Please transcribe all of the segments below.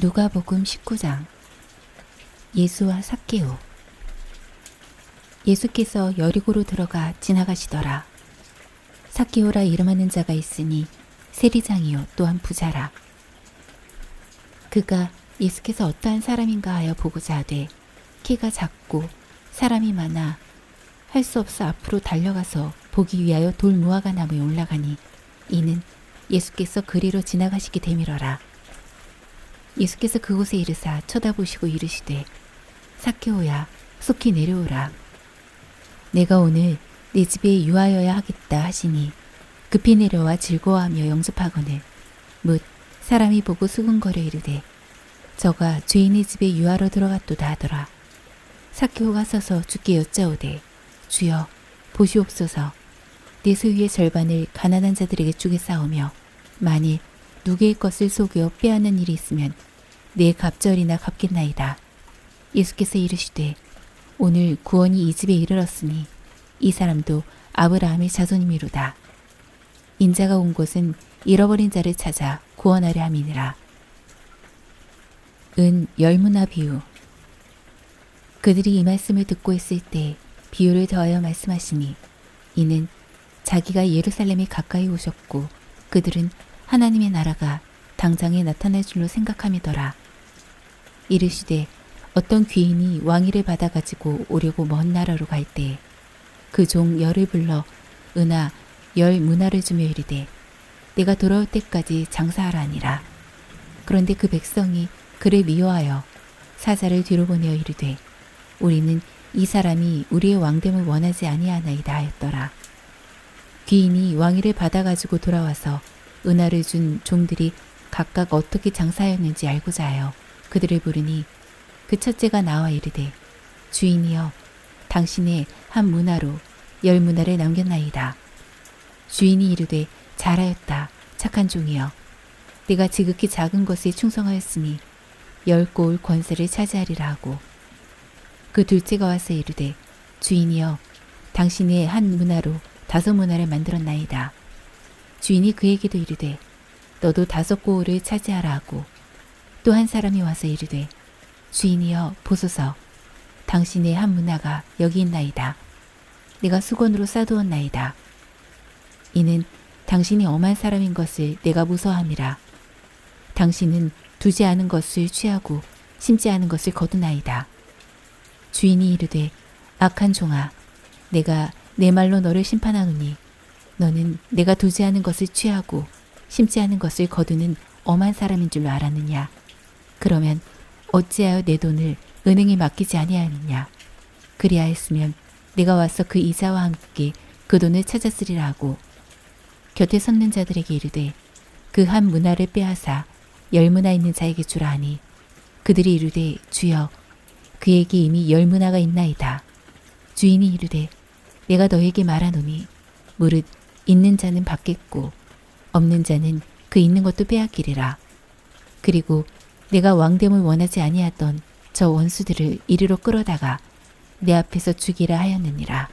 누가복음 19장 예수와 삭개오 예수께서 여리고로 들어가 지나가시더라. 삭개오라 이름하는 자가 있으니 세리장이요 또한 부자라. 그가 예수께서 어떠한 사람인가 하여 보고자 하되 키가 작고 사람이 많아 할 수 없어 앞으로 달려가서 보기 위하여 돌 무화과 나무에 올라가니 이는 예수께서 그리로 지나가시게 되밀어라. 예수께서 그곳에 이르사 쳐다보시고 이르시되 사케오야 속히 내려오라. 내가 오늘 내 집에 유하여야 하겠다 하시니 급히 내려와 즐거워하며 영접하거늘 묻 사람이 보고 수군거려 이르되 저가 죄인의 집에 유하러 들어갔도다 하더라. 사케오가 서서 주께 여짜오되 주여 보시옵소서. 내 소유의 절반을 가난한 자들에게 주겠사오며 만일 누구의 것을 속여 빼앗는 일이 있으면 내 갑절이나 갚겠나이다. 예수께서 이르시되 오늘 구원이 이 집에 이르렀으니 이 사람도 아브라함의 자손이미로다. 인자가 온 곳은 잃어버린 자를 찾아 구원하려 함이니라. 은 열무나 비유 그들이 이 말씀을 듣고 있을 때 비유를 더하여 말씀하시니 이는 자기가 예루살렘에 가까이 오셨고 그들은 하나님의 나라가 당장에 나타날 줄로 생각함이더라. 이르시되 어떤 귀인이 왕위를 받아가지고 오려고 먼 나라로 갈 때 그 종 열을 불러 은하 열 문화를 주며 이르되 내가 돌아올 때까지 장사하라 아니라 그런데 그 백성이 그를 미워하여 사자를 뒤로 보내어 이르되 우리는 이 사람이 우리의 왕됨을 원하지 아니하나이다 하였더라. 귀인이 왕위를 받아가지고 돌아와서 은하를 준 종들이 각각 어떻게 장사하였는지 알고자 하여 그들을 부르니 그 첫째가 나와 이르되 주인이여 당신의 한 문화로 열 문화를 남겼나이다. 주인이 이르되 잘하였다 착한 종이여 내가 지극히 작은 것에 충성하였으니 열 고울 권세를 차지하리라 하고 그 둘째가 와서 이르되 주인이여 당신의 한 문화로 다섯 문화를 만들었나이다. 주인이 그에게도 이르되 너도 다섯 고울을 차지하라 하고 또 한 사람이 와서 이르되 주인이여 보소서 당신의 한 문화가 여기 있나이다. 내가 수건으로 싸두었나이다. 이는 당신이 엄한 사람인 것을 내가 무서함이라. 당신은 두지 않은 것을 취하고 심지 않은 것을 거두나이다. 주인이 이르되 악한 종아 내가 내 말로 너를 심판하노니 너는 내가 두지 않은 것을 취하고 심지 않은 것을 거두는 엄한 사람인 줄로 알았느냐? 그러면 어찌하여 내 돈을 은행에 맡기지 아니하느냐? 그리하였으면 내가 와서 그 이자와 함께 그 돈을 찾았으리라 하고 곁에 섰는 자들에게 이르되 그 한 문화를 빼앗아 열 문화 있는 자에게 주라 하니 그들이 이르되 주여 그에게 이미 열 문화가 있나이다. 주인이 이르되 내가 너에게 말하노니 무릇 있는 자는 받겠고 없는 자는 그 있는 것도 빼앗기리라. 그리고 내가 왕됨을 원하지 아니하던 저 원수들을 이리로 끌어다가 내 앞에서 죽이라 하였느니라.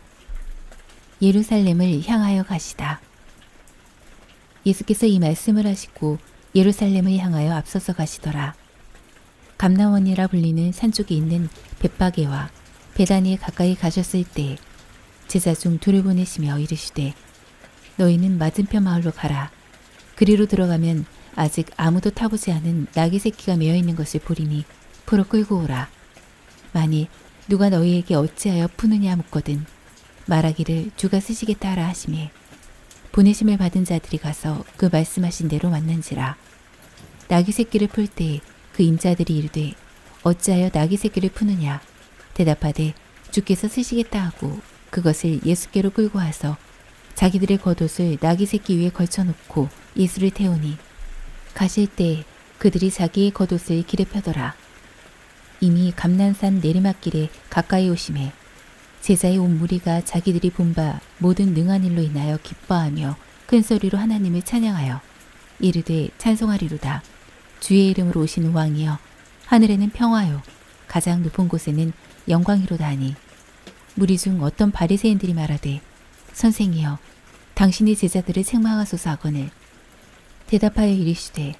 예루살렘을 향하여 가시다. 예수께서 이 말씀을 하시고 예루살렘을 향하여 앞서서 가시더라. 감나원이라 불리는 산 쪽에 있는 벳바게와 베다니에 가까이 가셨을 때 제자 중 둘을 보내시며 이르시되 너희는 맞은편 마을로 가라. 그리로 들어가면 아직 아무도 타보지 않은 나귀 새끼가 메어 있는 것을 보리니 풀어 끌고 오라. 만일 누가 너희에게 어찌하여 푸느냐 묻거든 말하기를 주가 쓰시겠다 하라 하심에 보내심을 받은 자들이 가서 그 말씀하신 대로 왔는지라. 나귀 새끼를 풀 때 그 임자들이 이르되 어찌하여 나귀 새끼를 푸느냐 대답하되 주께서 쓰시겠다 하고 그것을 예수께로 끌고 와서 자기들의 겉옷을 나귀 새끼 위에 걸쳐놓고 예수를 태우니 가실 때 그들이 자기의 겉옷을 길에 펴더라. 이미 감난산 내리막길에 가까이 오심에 제자의 온 무리가 자기들이 본 바 모든 능한 일로 인하여 기뻐하며 큰 소리로 하나님을 찬양하여 이르되 찬송하리로다. 주의 이름으로 오시는 왕이여 하늘에는 평화요 가장 높은 곳에는 영광이로다 하니 무리 중 어떤 바리새인들이 말하되 선생이여 당신의 제자들을 책망하소서 하거늘 대답하여 이르시되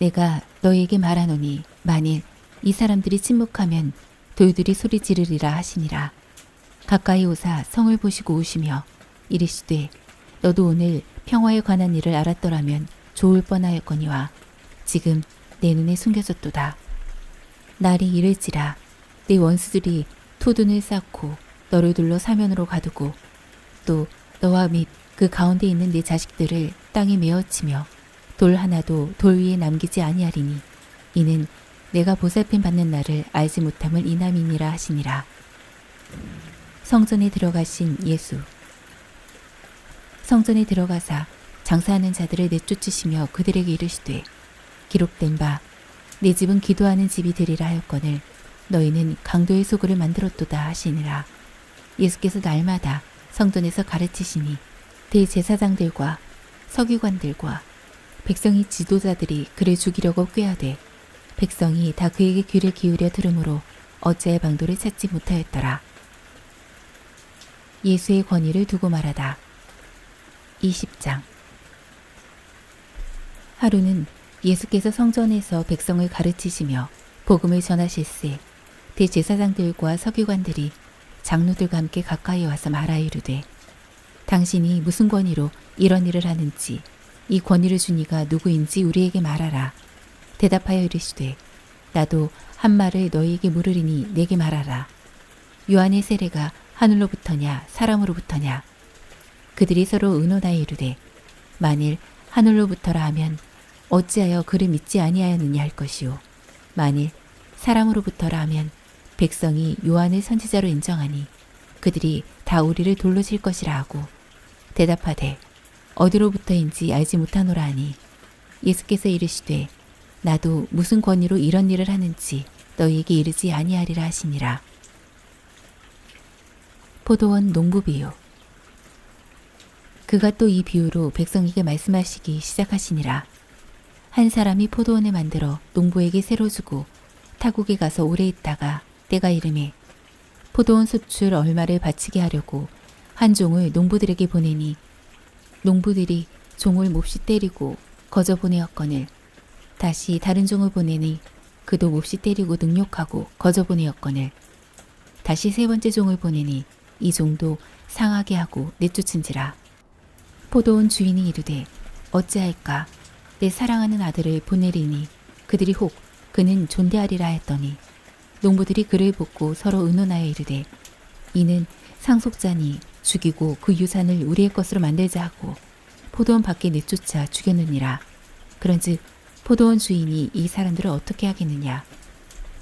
내가 너에게 말하노니 만일 이 사람들이 침묵하면 돌들이 소리 지르리라 하시니라. 가까이 오사 성을 보시고 오시며 이르시되 너도 오늘 평화에 관한 일을 알았더라면 좋을 뻔하였거니와 지금 내 눈에 숨겨졌도다. 날이 이를지라 내 원수들이 토둔을 쌓고 너를 둘러 사면으로 가두고 또 너와 및 그 가운데 있는 내 자식들을 땅에 메어치며 돌 하나도 돌 위에 남기지 아니하리니 이는 내가 보살핌 받는 날을 알지 못함을 이남이니라 하시니라. 성전에 들어가신 예수. 성전에 들어가사 장사하는 자들을 내쫓으시며 그들에게 이르시되 기록된 바 내 집은 기도하는 집이 되리라 하였거늘 너희는 강도의 소굴을 만들었도다 하시니라. 예수께서 날마다 성전에서 가르치시니 대제사장들과 서기관들과 백성의 지도자들이 그를 죽이려고 꾀하되 백성이 다 그에게 귀를 기울여 들으므로 어찌할 방도를 찾지 못하였더라. 예수의 권위를 두고 말하다. 20장 하루는 예수께서 성전에서 백성을 가르치시며 복음을 전하실세 대제사장들과 서기관들이 장로들과 함께 가까이 와서 말하 이르되 당신이 무슨 권위로 이런 일을 하는지 이 권위를 준 이가 누구인지 우리에게 말하라. 대답하여 이르시되 나도 한 말을 너희에게 물으리니 내게 말하라. 요한의 세례가 하늘로부터냐 사람으로부터냐? 그들이 서로 의논하여 이르되 만일 하늘로부터라 하면 어찌하여 그를 믿지 아니하였느냐 할 것이요 만일 사람으로부터라 하면 백성이 요한을 선지자로 인정하니 그들이 다 우리를 돌로 칠 것이라 하고 대답하되 어디로부터인지 알지 못하노라 하니 예수께서 이르시되 나도 무슨 권위로 이런 일을 하는지 너희에게 이르지 아니하리라 하시니라. 포도원 농부 비유. 그가 또 이 비유로 백성에게 말씀하시기 시작하시니라. 한 사람이 포도원을 만들어 농부에게 새로 주고 타국에 가서 오래 있다가 때가 이름에 포도원 수출 얼마를 바치게 하려고 한 종을 농부들에게 보내니 농부들이 종을 몹시 때리고 거저 보내었거늘 다시 다른 종을 보내니 그도 몹시 때리고 능욕하고 거저 보내었거늘 다시 세 번째 종을 보내니 이 종도 상하게 하고 내쫓은지라. 포도원 주인이 이르되 어찌할까? 내 사랑하는 아들을 보내리니 그들이 혹 그는 존대하리라 했더니 농부들이 그를 보고 서로 의논하여 이르되 이는 상속자니 죽이고 그 유산을 우리의 것으로 만들자 하고 포도원 밖에 내쫓아 죽였느니라. 그런즉 포도원 주인이 이 사람들을 어떻게 하겠느냐?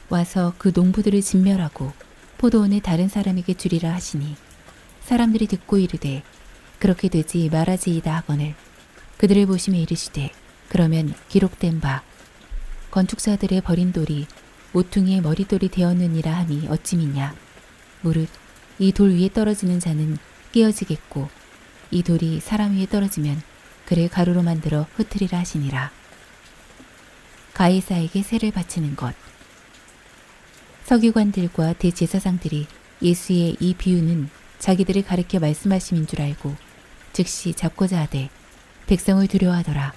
와서 그 농부들을 진멸하고 포도원을 다른 사람에게 주리라 하시니 사람들이 듣고 이르되 그렇게 되지 말아지이다 하거늘 그들을 보시며 이르시되 그러면 기록된 바 건축사들의 버린 돌이 모퉁이의 머리돌이 되었느니라 함이 어찌 믿냐? 무릇 이 돌 위에 떨어지는 자는 깨어지겠고 이 돌이 사람 위에 떨어지면 그를 가루로 만들어 흩으리라 하시니라. 가이사에게 세를 바치는 것. 서기관들과 대제사장들이 예수의 이 비유는 자기들을 가리켜 말씀하심인 줄 알고 즉시 잡고자 하되 백성을 두려워하더라.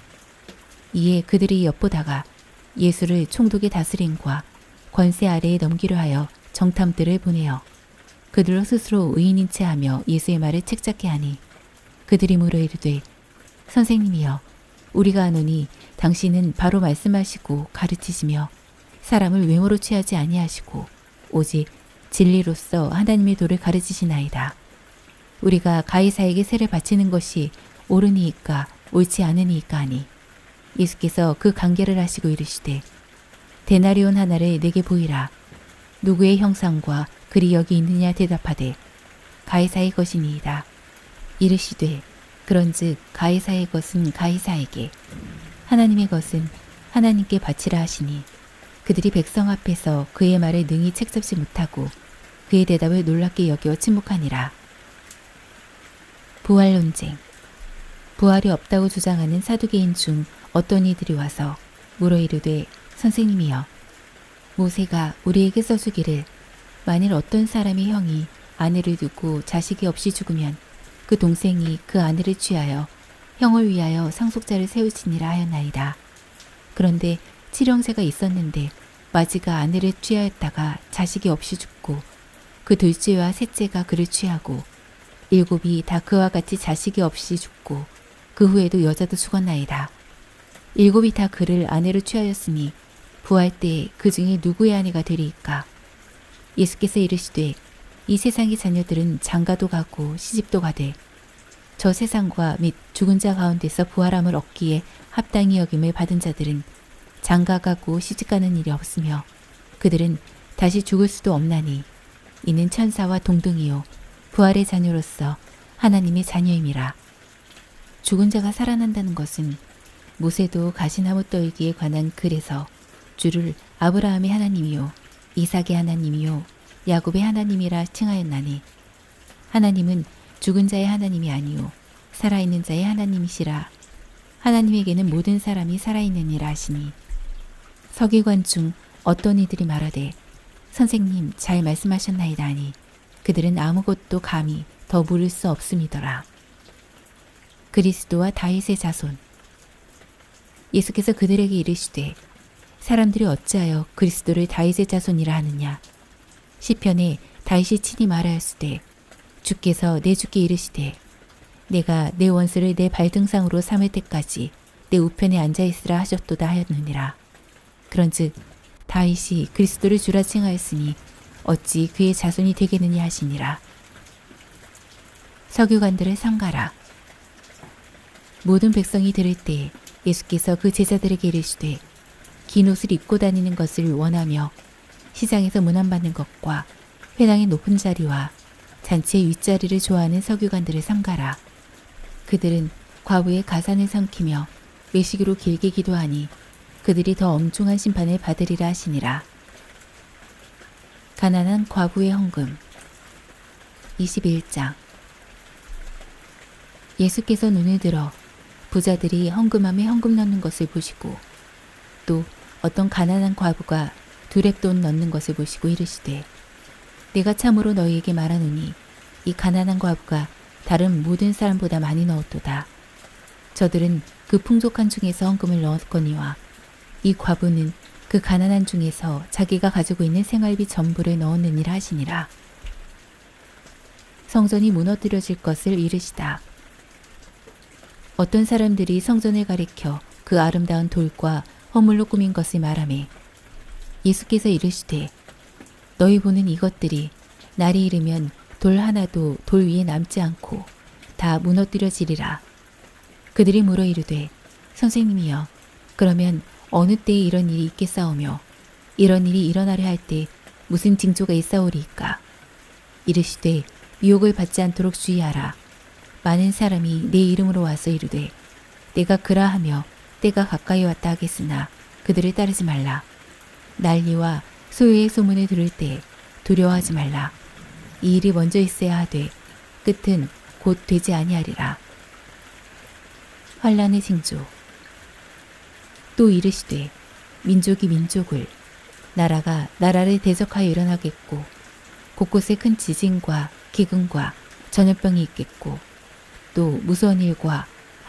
이에 그들이 엿보다가 예수를 총독의 다스림과 권세 아래에 넘기려 하여 정탐들을 보내어 그들로 스스로 의인인 채 하며 예수의 말을 책잡게 하니 그들이 물어 이르되 선생님이여 우리가 아노니 당신은 바로 말씀하시고 가르치시며 사람을 외모로 취하지 아니하시고 오직 진리로서 하나님의 도를 가르치시나이다. 우리가 가이사에게 세를 바치는 것이 옳으니이까 옳지 않으니이까 하니 예수께서 그 관계를 하시고 이르시되 데나리온 하나를 내게 보이라 누구의 형상과 글이 여기 있느냐 대답하되 가이사의 것이니이다. 이르시되 그런즉 가이사의 것은 가이사에게 하나님의 것은 하나님께 바치라 하시니 그들이 백성 앞에서 그의 말을 능히 책잡지 못하고 그의 대답을 놀랍게 여겨 침묵하니라. 부활 논쟁 부활이 없다고 주장하는 사두개인 중 어떤 이들이 와서 물어 이르되 선생님이여 모세가 우리에게 써주기를 만일 어떤 사람의 형이 아내를 두고 자식이 없이 죽으면 그 동생이 그 아내를 취하여 형을 위하여 상속자를 세우시니라 하였나이다. 그런데 칠형제가 있었는데 마지가 아내를 취하였다가 자식이 없이 죽고 그 둘째와 셋째가 그를 취하고 일곱이 다 그와 같이 자식이 없이 죽고 그 후에도 여자도 죽었나이다. 일곱이 다 그를 아내로 취하였으니 부활 때 그 중에 누구의 아내가 되리이까? 예수께서 이르시되 이 세상의 자녀들은 장가도 가고 시집도 가되 저 세상과 및 죽은 자 가운데서 부활함을 얻기에 합당히 여김을 받은 자들은 장가 가고 시집 가는 일이 없으며 그들은 다시 죽을 수도 없나니 이는 천사와 동등이요 부활의 자녀로서 하나님의 자녀임이라 죽은 자가 살아난다는 것은 모세도 가시나무 떨기에 관한 글에서 주를 아브라함의 하나님이요 이삭의 하나님이요 야곱의 하나님이라 칭하였나니 하나님은 죽은 자의 하나님이 아니요 살아있는 자의 하나님이시라. 하나님에게는 모든 사람이 살아있느니라 하시니. 서기관 중 어떤 이들이 말하되 선생님 잘 말씀하셨나이다 하니 그들은 아무것도 감히 더 물을 수 없음이더라. 그리스도와 다윗의 자손. 예수께서 그들에게 이르시되 사람들이 어찌하여 그리스도를 다윗의 자손이라 하느냐? 시편에 다윗이 친히 말하였으되 주께서 내 주께 이르시되 내가 내 원수를 내 발등상으로 삼을 때까지 내 우편에 앉아 있으라 하셨도다 하였느니라. 그런즉 다윗이 그리스도를 주라 칭하였으니 어찌 그의 자손이 되겠느냐 하시니라. 서기관들을 삼가라. 모든 백성이 들을 때 예수께서 그 제자들에게 이르시되 긴 옷을 입고 다니는 것을 원하며 시장에서 문안받는 것과 회당의 높은 자리와 잔치의 윗자리를 좋아하는 서기관들을 삼가라. 그들은 과부의 가산을 삼키며 외식으로 길게 기도하니 그들이 더 엄중한 심판을 받으리라 하시니라. 가난한 과부의 헌금 21장 예수께서 눈을 들어 부자들이 헌금함에 헌금 넣는 것을 보시고 또 어떤 가난한 과부가 두랩돈 넣는 것을 보시고 이르시되 내가 참으로 너희에게 말하노니 이 가난한 과부가 다른 모든 사람보다 많이 넣었도다. 저들은 그 풍족한 중에서 헌금을 넣었거니와 이 과부는 그 가난한 중에서 자기가 가지고 있는 생활비 전부를 넣었느니라 하시니라. 성전이 무너뜨려질 것을 이르시다. 어떤 사람들이 성전을 가리켜 그 아름다운 돌과 허물로 꾸민 것을 말하매 예수께서 이르시되 너희 보는 이것들이 날이 이르면 돌 하나도 돌 위에 남지 않고 다 무너뜨려지리라. 그들이 물어 이르되 선생님이여 그러면 어느 때에 이런 일이 있겠사오며 이런 일이 일어나려 할 때 무슨 징조가 있사오리이까 이르시되 유혹을 받지 않도록 주의하라. 많은 사람이 내 이름으로 와서 이르되 내가 그라 하며 때가 가까이 왔다 하겠으나 그들을 따르지 말라. 난리와 소유의 소문을 들을 때 두려워하지 말라. 이 일이 먼저 있어야 하되 끝은 곧 되지 아니하리라. 환란의 징조 또 이르시되 민족이 민족을 나라가 나라를 대적하여 일어나겠고 곳곳에 큰 지진과 기근과 전염병이 있겠고 또 무서운 일과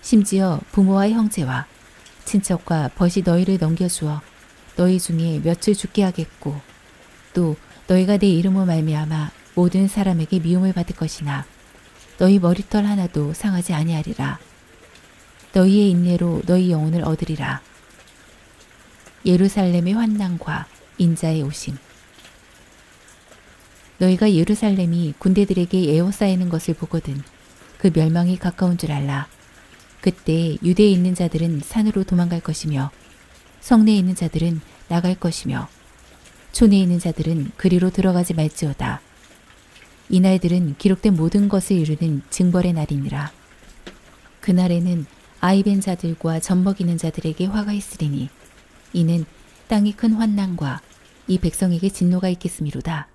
심지어 부모와 형제와 친척과 벗이 너희를 넘겨주어 너희 중에 며칠 죽게 하겠고 또 너희가 내 이름으로 말미암아 모든 사람에게 미움을 받을 것이나 너희 머리털 하나도 상하지 아니하리라. 너희의 인내로 너희 영혼을 얻으리라. 예루살렘의 환난과 인자의 오심. 너희가 예루살렘이 군대들에게 에워싸이는 것을 보거든 그 멸망이 가까운 줄 알라. 그때 유대에 있는 자들은 산으로 도망갈 것이며 성내에 있는 자들은 나갈 것이며 촌에 있는 자들은 그리로 들어가지 말지어다. 이 날들은 기록된 모든 것을 이루는 징벌의 날이니라. 그날에는 아이벤 자들과 젖먹이는 자들에게 화가 있으리니 이는 땅이 큰 환난과 이 백성에게 진노가 있겠음이로다.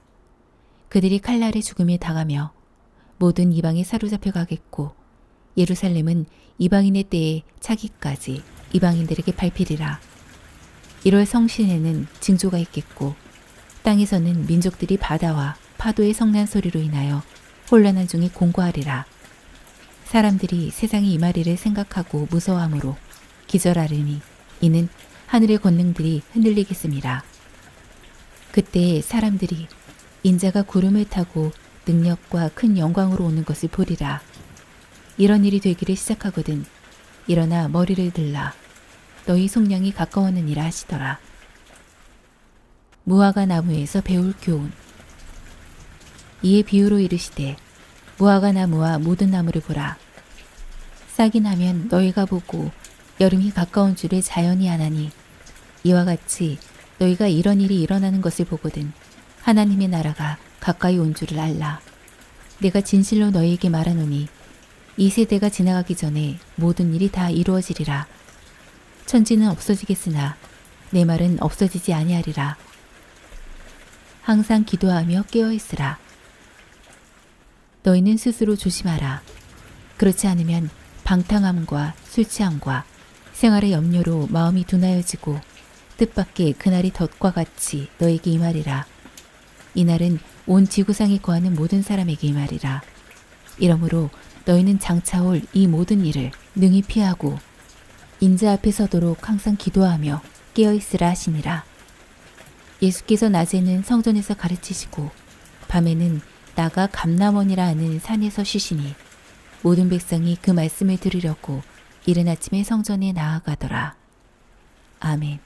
그들이 칼날의 죽음에 당하며 모든 이방에 사로잡혀 가겠고 예루살렘은 이방인의 때에 차기까지 이방인들에게 밟히리라. 1월 성신에는 징조가 있겠고 땅에서는 민족들이 바다와 파도의 성난 소리로 인하여 혼란한 중에 공고하리라. 사람들이 세상의 이말이를 생각하고 무서워하므로 기절하리니 이는 하늘의 권능들이 흔들리겠습니다. 그때 사람들이 인자가 구름을 타고 능력과 큰 영광으로 오는 것을 보리라. 이런 일이 되기를 시작하거든. 일어나 머리를 들라. 너희 속량이 가까웠느니라 하시더라. 무화과 나무에서 배울 교훈. 이에 비유로 이르시되 무화과 나무와 모든 나무를 보라. 싹이 나면 너희가 보고 여름이 가까운 줄을 자연히 아나니 이와 같이 너희가 이런 일이 일어나는 것을 보거든 하나님의 나라가 가까이 온 줄을 알라. 내가 진실로 너희에게 말하노니 이 세대가 지나가기 전에 모든 일이 다 이루어지리라 천지는 없어지겠으나 내 말은 없어지지 아니하리라 항상 기도하며 깨어 있으라 너희는 스스로 조심하라 그렇지 않으면 방탕함과 술 취함과 생활의 염려로 마음이 둔하여지고 뜻밖의 그날이 덫과 같이 너에게 임하리라. 이날은 온 지구상에 거하는 모든 사람에게 임하리라. 이러므로 너희는 장차 올 이 모든 일을 능히 피하고 인자 앞에 서도록 항상 기도하며 깨어 있으라 하시니라. 예수께서 낮에는 성전에서 가르치시고 밤에는 나가 감남원이라 하는 산에서 쉬시니 모든 백성이 그 말씀을 들으려고 이른 아침에 성전에 나아가더라. 아멘.